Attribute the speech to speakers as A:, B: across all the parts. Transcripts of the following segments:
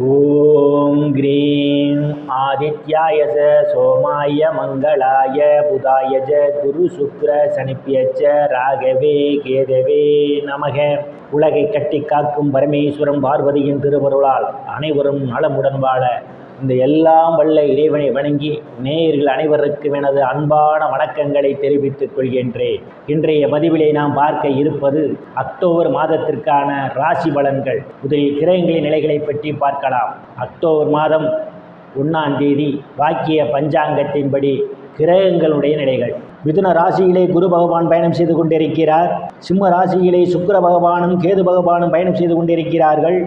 A: ॐ ग्रीं आदित्याय च सोमाय मङ्गलाय बुधाय च गुरुशुक्रशनिभ्यश्च ராகவே கேதவே நமக உலகை கட்டி காக்கும் பரமேஸ்வரம் பார்வதியின் திருவருளால் அனைவரும் நலமுடன் வாழ இந்த எல்லாம் வல்ல இறைவனை வணங்கி நேயர்கள் அனைவருக்கும் எனது அன்பான வணக்கங்களை தெரிவித்துக் கொள்கின்றேன். இன்றைய பதிவிலே நாம் பார்க்க இருப்பது அக்டோபர் மாதத்திற்கான ராசி பலன்கள். முதலில் கிரகங்களின் நிலைகளை பற்றி பார்க்கலாம். அக்டோபர் மாதம் ஒன்றாம் தேதி வாக்கிய பஞ்சாங்கத்தின்படி கிரகங்களுடைய நிலைகள். மிதுன ராசியிலே குரு பகவான் பயணம் செய்து கொண்டிருக்கிறார். சிம்ம ராசியிலே சுக்கர பகவானும் கேது பகவானும் பயணம் செய்து கொண்டிருக்கிறார்கள்.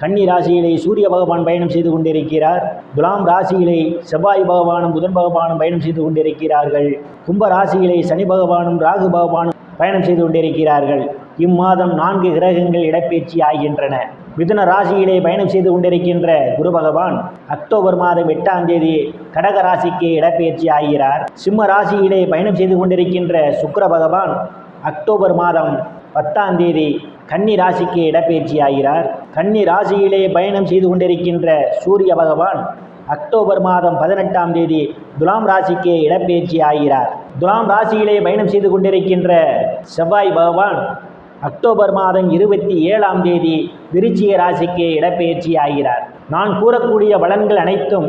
A: கன்னி ராசியிலே சூரிய பகவான் பயணம் செய்து கொண்டிருக்கிறார். துலாம் ராசியிலே செவ்வாய் பகவானும் புதன் பகவானும் பயணம் செய்து கொண்டிருக்கிறார்கள். கும்ப ராசியிலே சனி பகவானும் ராகு பகவானும் பயணம் செய்து கொண்டிருக்கிறார்கள். இம்மாதம் நான்கு கிரகங்கள் இடப்பெயர்ச்சி ஆகின்றன. மிதுன ராசியிலே பயணம் செய்து கொண்டிருக்கின்ற குரு பகவான் அக்டோபர் மாதம் எட்டாம் தேதி கடக ராசிக்கு இடப்பெயர்ச்சி ஆகிறார். சிம்ம ராசியிலே பயணம் செய்து கொண்டிருக்கின்ற சுக்கர பகவான் அக்டோபர் மாதம் பத்தாம் தேதி கன்னி ராசிக்கு இடப்பெயர்ச்சி ஆகிறார் கன்னி ராசியிலே பயணம் செய்து கொண்டிருக்கின்ற சூரிய பகவான் அக்டோபர் மாதம் பதினெட்டாம் தேதி துலாம் ராசிக்கே இடப்பெயர்ச்சி ஆகிறார் துலாம் ராசியிலே பயணம் செய்து கொண்டிருக்கின்ற செவ்வாய் பகவான் அக்டோபர் மாதம் இருபத்தி ஏழாம் தேதி விருச்சிக ராசிக்கு இடப்பெயர்ச்சி ஆகிறார் நான் கூறக்கூடிய பலன்கள் அனைத்தும்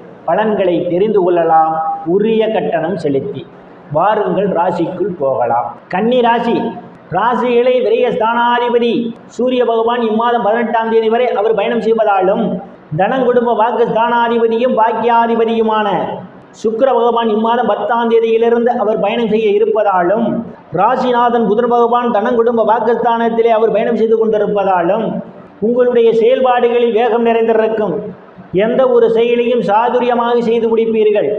A: பலன்களை தெரிந்து கொள்ளலாம். உரிய கட்டணம் செலுத்தி. வாருங்கள் ராசிக்குள் போகலாம். கன்னி ராசி. ராசிகளை விரைய ஸ்தானாதிபதி சூரிய பகவான் இம்மாதம் பதினெட்டாம் தேதி வரை அவர் பயணம் செய்வதாலும் தனங்குடும்ப வாக்கு ஸ்தானாதிபதியும் பாக்கியாதிபதியுமான சுக்கர பகவான் இம்மாதம் பத்தாம் தேதியிலிருந்து அவர் பயணம் செய்ய இருப்பதாலும் ராசிநாதன் புதன் பகவான் தனங்குடும்ப வாக்குஸ்தானத்திலே அவர் பயணம் செய்து கொண்டிருப்பதாலும் உங்களுடைய செயல்பாடுகளில் வேகம் நிறைந்திருக்கும். எந்த ஒரு செயலையும் சாதுரியமாக செய்து முடிப்பீர்கள்.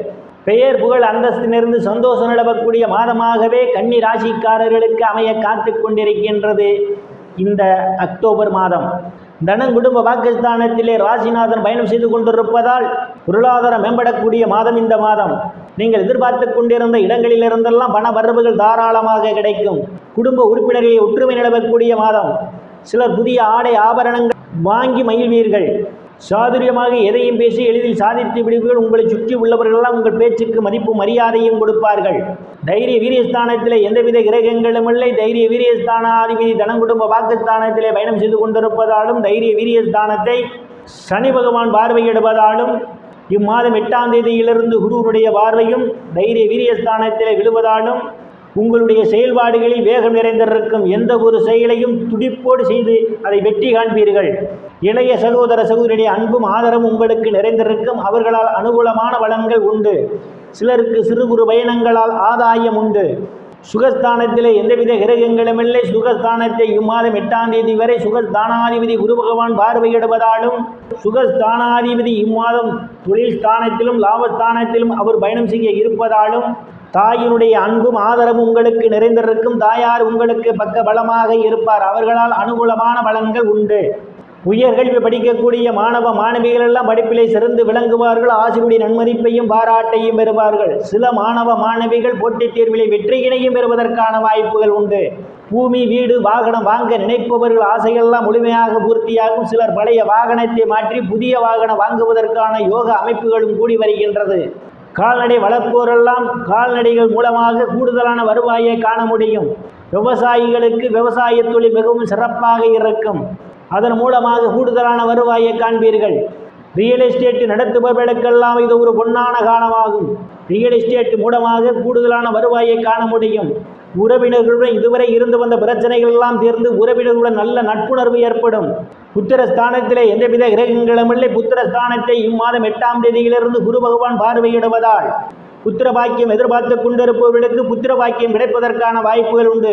A: பெயர் புகழ் அந்தஸ்திலிருந்து சந்தோஷம் நிலவக்கூடிய மாதமாகவே கன்னி ராசிக்காரர்களுக்கு அமைய காத்து கொண்டிருக்கின்றது இந்த அக்டோபர் மாதம். தனம் குடும்ப பாகிஸ்தானத்திலே ராசிநாதன் பயணம் செய்து கொண்டிருப்பதால் பொருளாதாரம் மேம்படக்கூடிய மாதம் இந்த மாதம். நீங்கள் எதிர்பார்த்து கொண்டிருந்த இடங்களிலிருந்தெல்லாம் பண வரவுகள் தாராளமாக கிடைக்கும். குடும்ப உறுப்பினர்களை ஒற்றுமை நிலவக்கூடிய மாதம். சிலர் புதிய ஆடை ஆபரணங்கள் வாங்கி மகிழ்வீர்கள். சாதுரியமாக எதையும் பேசி எளிதில் சாதித்து விடுவீர்கள். உங்களை சுற்றி உள்ளவர்களெல்லாம் உங்கள் பேச்சுக்கு மதிப்பு மரியாதையும் கொடுப்பார்கள். தைரிய வீரியஸ்தானத்தில் எந்தவித கிரகங்களும் இல்லை. தைரிய வீரியஸ்தானாதிபதி தனங்குடும்ப வாக்குஸ்தானத்திலே பயணம் செய்து கொண்டிருப்பதாலும் தைரிய வீரியஸ்தானத்தை சனி பகவான் பார்வையிடுவதாலும் இம்மாதம் எட்டாம் தேதியிலிருந்து குருவனுடைய பார்வையும் தைரிய வீரியஸ்தானத்திலே விழுவதாலும் உங்களுடைய செயல்பாடுகளில் வேகம் நிறைந்திருக்கும் எந்த ஒரு செயலையும் துடிப்போடு செய்து அதை வெற்றி காண்பீர்கள். இளைய சகோதர சகோதரியுடைய அன்பும் ஆதரவும் உங்களுக்கு நிறைந்திருக்கும். அவர்களால் அனுகூலமான வளங்கள் உண்டு. சிலருக்கு சிறு குறு பயணங்களால் ஆதாயம் உண்டு. சுகஸ்தானத்திலே எந்தவித கிரகங்களும் இல்லை. சுகஸ்தானத்தை இம்மாதம் எட்டாம் தேதி வரை சுகஸ்தானாதிபதி குரு பகவான் பார்வையிடுவதாலும் சுகஸ்தானாதிபதி இம்மாதம் தொழில் ஸ்தானத்திலும் லாபஸ்தானத்திலும் அவர் பயணம் செய்ய இருப்பதாலும் தாயினுடைய அன்பும் ஆதரவும் உங்களுக்கு நிறைந்திருக்கும். தாயார் உங்களுக்கு பக்க பலமாக இருப்பார். அவர்களால் அனுகூலமான பலன்கள் உண்டு. உயர்கல்வி படிக்கக்கூடிய மாணவ மாணவிகள் எல்லாம் படிப்பிலே சிறந்து விளங்குவார்கள். ஆசிரியருடைய நன்மதிப்பையும் பாராட்டையும் பெறுவார்கள். சில மாணவ மாணவிகள் போட்டித் தேர்விலே வெற்றியினையும் பெறுவதற்கான வாய்ப்புகள் உண்டு. பூமி வீடு வாகனம் வாங்க நினைப்பவர்கள் ஆசையெல்லாம் முழுமையாக பூர்த்தியாகும். சிலர் பழைய வாகனத்தை மாற்றி புதிய வாகனம் வாங்குவதற்கான யோக அமைப்புகளும் கூடி வருகின்றது. கால்நடை வளர்ப்போரெல்லாம் கால்நடைகள் மூலமாக கூடுதலான வருவாயை காண முடியும். விவசாயிகளுக்கு விவசாய தொழில் மிகவும் சிறப்பாக இருக்கும். அதன் மூலமாக கூடுதலான வருவாயை காண்பீர்கள். ரியல் எஸ்டேட் நடத்துபவர்களுக்கெல்லாம் இது ஒரு பொன்னான காலமாகும். ரியல் எஸ்டேட் மூலமாக கூடுதலான வருவாயை காண முடியும். உறவினர்களுடன் இதுவரை இருந்து வந்த பிரச்சனைகள் எல்லாம் தீர்ந்து உறவினர்களுடன் நல்ல நட்புணர்வு ஏற்படும். புத்திரஸ்தானத்திலே எந்தவித கிரகங்களும் இல்லை புத்திரஸ்தானத்தை இம்மாதம் எட்டாம் தேதியிலிருந்து குரு பகவான் பார்வையிடுவதால். புத்திர பாக்கியம் எதிர்பார்த்து கொண்டிருப்பவர்களுக்கு புத்திர பாக்கியம் கிடைப்பதற்கான வாய்ப்புகள் உண்டு.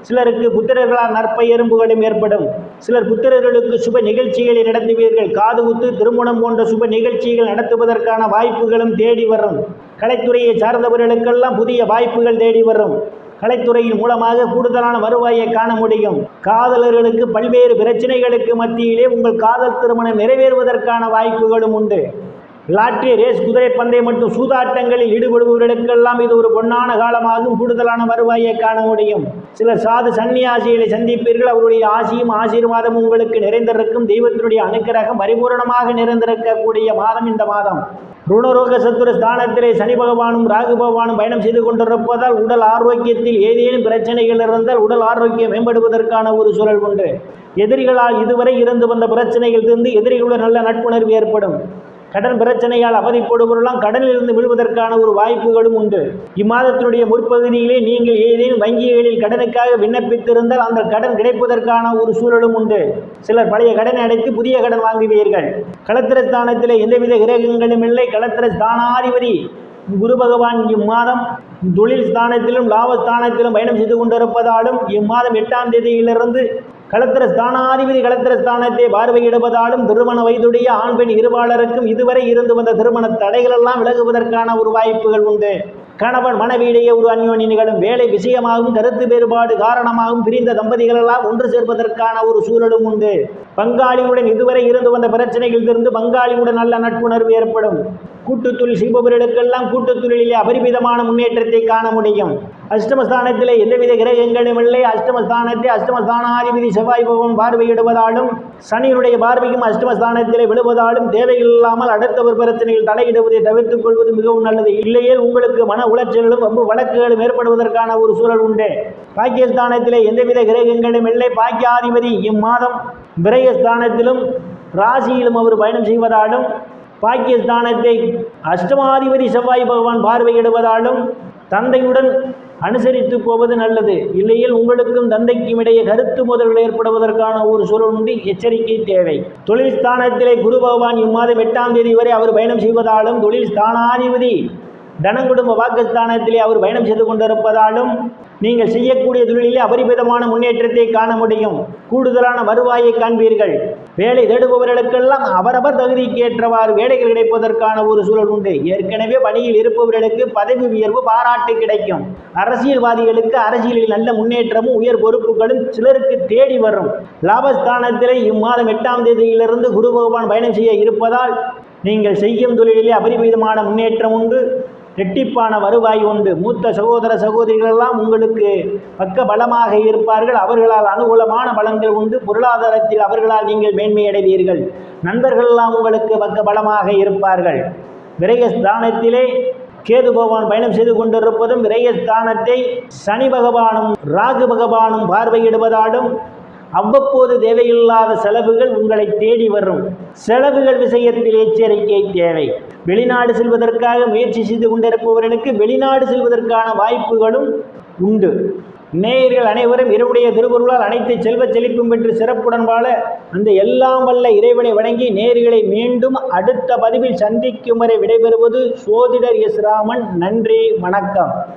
A: சிலருக்கு புத்திரர்களால் நற்பெயரும் புகழும் ஏற்படும். சிலர் புத்திரர்களுக்கு சுப நிகழ்ச்சிகளை நடத்துவீர்கள். காது குத்து திருமணம் போன்ற சுப நிகழ்ச்சிகள் நடத்துவதற்கான வாய்ப்புகளும் தேடி வரும். கலைத்துறையை சார்ந்தவர்களுக்கெல்லாம் புதிய வாய்ப்புகள் தேடி வரும். கலைத்துறையின் மூலமாக கூடுதலான வருவாயை காண முடியும். காதலர்களுக்கு பல்வேறு பிரச்சனைகளுக்கு மத்தியிலே உங்கள் காதல் திருமணம் நிறைவேறுவதற்கான வாய்ப்புகளும் உண்டு. லாட்டரி ரேஸ் குதிரை பந்தயம் மற்றும் சூதாட்டங்களில் ஈடுபடுபவர்களுக்கெல்லாம் இது ஒரு பொன்னான காலமாகும். கூடுதலான வருவாயை காண முடியும். சிலர் சாது சன்னியாசிகளை சந்திப்பீர்கள். அவருடைய ஆசியும் ஆசீர்வாதமும் உங்களுக்கு நிறைந்திருக்கும். தெய்வத்தினுடைய அனுக்கிரகம் பரிபூரணமாக நிறைந்திருக்கக்கூடிய மாதம் இந்த மாதம். ருணரோக சத்துர ஸ்தானத்திலே சனி பகவானும் ராகு பகவானும் பயணம் செய்து கொண்டிருப்பதால் உடல் ஆரோக்கியத்தில் ஏதேனும் பிரச்சனைகள் இருந்தால் உடல் ஆரோக்கியம் மேம்படுவதற்கான ஒரு சூழல் உண்டு. எதிரிகளால் இதுவரை இருந்து வந்த பிரச்சனைகள் இருந்து எதிரிகளுடன் நல்ல நட்புணர்வு ஏற்படும். கடன் பிரச்சனையால் அவதிப்படுபவர்களாம் கடனிலிருந்து விழுவதற்கான ஒரு வாய்ப்புகளும் உண்டு. இம்மாதத்தினுடைய முற்பகுதியிலே நீங்கள் ஏதேனும் வங்கிகளில் கடனுக்காக விண்ணப்பித்திருந்தால் அந்த கடன் கிடைப்பதற்கான ஒரு சூழலும் உண்டு. சிலர் பழைய கடனை அடைத்து புதிய கடன் வாங்குவீர்கள். களத்திரஸ்தானத்தில் எந்தவித கிரகங்களும் இல்லை. களத்திர ஸ்தானாதிபதி குரு பகவான் இம்மாதம் தொழில் ஸ்தானத்திலும் லாபஸ்தானத்திலும் பயணம் செய்து கொண்டிருப்பதாலும் இம்மாதம் எட்டாம் தேதியிலிருந்து களத்திர ஸ்தானாதிபதி களத்திர ஸ்தானத்தை பார்வையிடுவதாலும் திருமண வயதுடைய ஆண் பெண் இருபாளருக்கும் இதுவரை இருந்து வந்த திருமண தடைகள் எல்லாம் விலகுவதற்கான ஒரு வாய்ப்புகள் உண்டு. கணவன் மனைவியிடையே ஒரு அந்யோனி நிகழும் வேலை விஷயமாகவும் கருத்து வேறுபாடு காரணமாகவும் பிரிந்த தம்பதிகளெல்லாம் ஒன்று சேர்ப்பதற்கான ஒரு சூழலும் உண்டு. பங்காளியுடன் இதுவரை இருந்து வந்த பிரச்சனைகள் இருந்து பங்காளியுடன் நல்ல நட்புணர்வு ஏற்படும். கூட்டுத்தொழில் செய்பவர்களுக்கெல்லாம் கூட்டுத்தொழிலே அபரிமிதமான முன்னேற்றத்தை காண முடியும். அஷ்டமஸ்தானத்திலே எந்தவித கிரகங்களும் இல்லை. அஷ்டமஸ்தானத்தை அஷ்டமஸ்தானாதிபதி செவ்வாய் பகவான் பார்வையிடுவதாலும் சனியினுடைய பார்வையும் அஷ்டமஸ்தானத்திலே விடுவதாலும் தேவையில்லாமல் அடுத்த ஒரு பிரச்சனையில் தலையிடுவதை தவிர்த்துக் கொள்வது மிகவும் நல்லது. இல்லையே உங்களுக்கு மன உளைச்சல்களும் வம்பு வழக்குகளும் ஏற்படுவதற்கான ஒரு சூழல் உண்டு. பாக்கியஸ்தானத்திலே எந்தவித கிரகங்களும் இல்லை. பாக்கியாதிபதி இம்மாதம் விரயஸ்தானத்திலும் ராசியிலும் அவர் பயணம் செய்வதாலும் பாக்கியஸ்தானத்தை அஷ்டமாதிபதி செவ்வாய் பகவான் பார்வையிடுவதாலும் தந்தையுடன் அனுசரித்து போவது நல்லது. இல்லையில் உங்களுக்கும் தந்தைக்கும் இடையே கருத்து முதல்கள் ஏற்படுவதற்கான ஒரு சூழல் உண்டு. எச்சரிக்கை தேவை. தொழில் ஸ்தானத்திலே குரு பகவான் இம்மாதம் எட்டாம் தேதி வரை அவர் பயணம் செய்வதாலும் தொழில் ஸ்தானாதிபதி தனங்குடும்ப வாக்குஸ்தானத்திலே அவர் பயணம் செய்து கொண்டிருப்பதாலும் நீங்கள் செய்யக்கூடிய தொழிலிலே அபரிமிதமான முன்னேற்றத்தை காண முடியும். கூடுதலான வருவாயை காண்பீர்கள். வேலை தேடுபவர்களுக்கெல்லாம் அவரவர் தகுதிக்கு ஏற்றவாறு வேலைகள் கிடைப்பதற்கான ஒரு சூழல் உண்டு. ஏற்கனவே பணியில் இருப்பவர்களுக்கு பதவி உயர்வு பாராட்டு கிடைக்கும். அரசியல்வாதிகளுக்கு அரசியலில் நல்ல முன்னேற்றமும் உயர் பொறுப்புகளும் சிலருக்கு தேடி வரும். லாபஸ்தானத்திலே இம்மாதம் எட்டாம் தேதியிலிருந்து குரு பகவான் பயணம் செய்ய இருப்பதால் நீங்கள் செய்யும் தொழிலிலே அபரிமிதமான முன்னேற்றம் உண்டு. ரெட்டிப்பான வருவாய் உண்டு. மூத்த சகோதர சகோதரிகளெல்லாம் உங்களுக்கு பக்க பலமாக இருப்பார்கள். அவர்களால் அனுகூலமான பலன்கள் உண்டு. பொருளாதாரத்தில் அவர்களால் நீங்கள் மேன்மையடைவீர்கள். நண்பர்களெல்லாம் உங்களுக்கு பக்க பலமாக இருப்பார்கள். விரயஸ்தானத்திலே கேது பகவான் பயணம் செய்து கொண்டிருப்பதும் விரயஸ்தானத்தை சனி பகவானும் ராகு பகவானும் பார்வையிடுவதாலும் அவ்வப்போது தேவையில்லாத செலவுகள் உங்களை தேடி வரும். செலவுகள் விஷயத்தில் எச்சரிக்கை தேவை. வெளிநாடு செல்வதற்காக முயற்சி செய்து கொண்டிருப்பவர்களுக்கு வெளிநாடு செல்வதற்கான வாய்ப்புகளும் உண்டு. நேயர்கள் அனைவரும் இரவுடைய திருவருளால் அனைத்து செல்வ செழிப்பும் பெற்று சிறப்புடன் வாழ அந்த எல்லாம் வல்ல இறைவனை வணங்கி நேர்களை மீண்டும் அடுத்த பதிவில் சந்திக்கும் வரை விடைபெறுவது சோதிடர் எஸ் ராமன். நன்றி வணக்கம்.